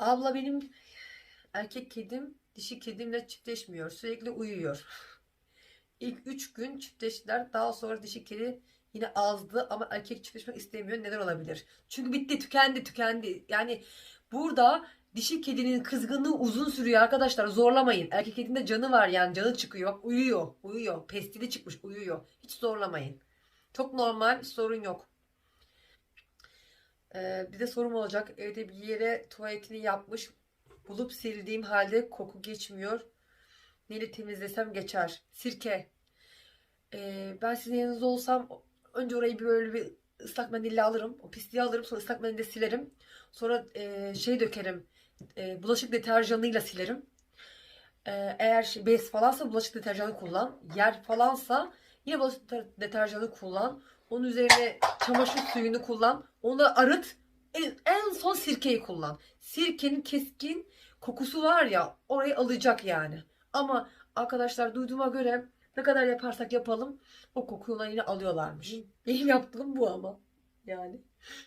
Abla benim erkek kedim dişi kedimle çiftleşmiyor. Sürekli uyuyor. İlk 3 gün çiftleştiler. Daha sonra dişi kedi yine azdı ama erkek çiftleşmek istemiyor. Neden olabilir? Çünkü bitti, tükendi, tükendi. Yani burada dişi kedinin kızgınlığı uzun sürüyor arkadaşlar. Zorlamayın. Erkek kedinin de canı var yani canı çıkıyor. Uyuyor, uyuyor. Pestili çıkmış, uyuyor. Hiç zorlamayın. Çok normal, sorun yok. Ee, bir de sorum olacak. Evde bir yere tuvaletini yapmış. Bulup sildiğim halde koku geçmiyor. Neyle temizlesem geçer. Sirke. Ee, ben sizin yanınızda olsam önce orayı bir böyle bir ıslak mendille alırım. O pisliği alırım. Sonra ıslak mendille silerim. Sonra e, şey dökerim. E, bulaşık deterjanıyla silerim. E, eğer şey, bez falansa bulaşık deterjanı kullan. Yer falansa yine bulaşık deter- deterjanı kullan. Onun üzerine çamaşır suyunu kullan. Onu arıt. En, en son sirkeyi kullan. Sirkenin keskin kokusu var ya orayı alacak yani. Ama arkadaşlar duyduğuma göre ne kadar yaparsak yapalım o kokuyu ona yine alıyorlarmış. Benim yaptığım bu ama. Yani.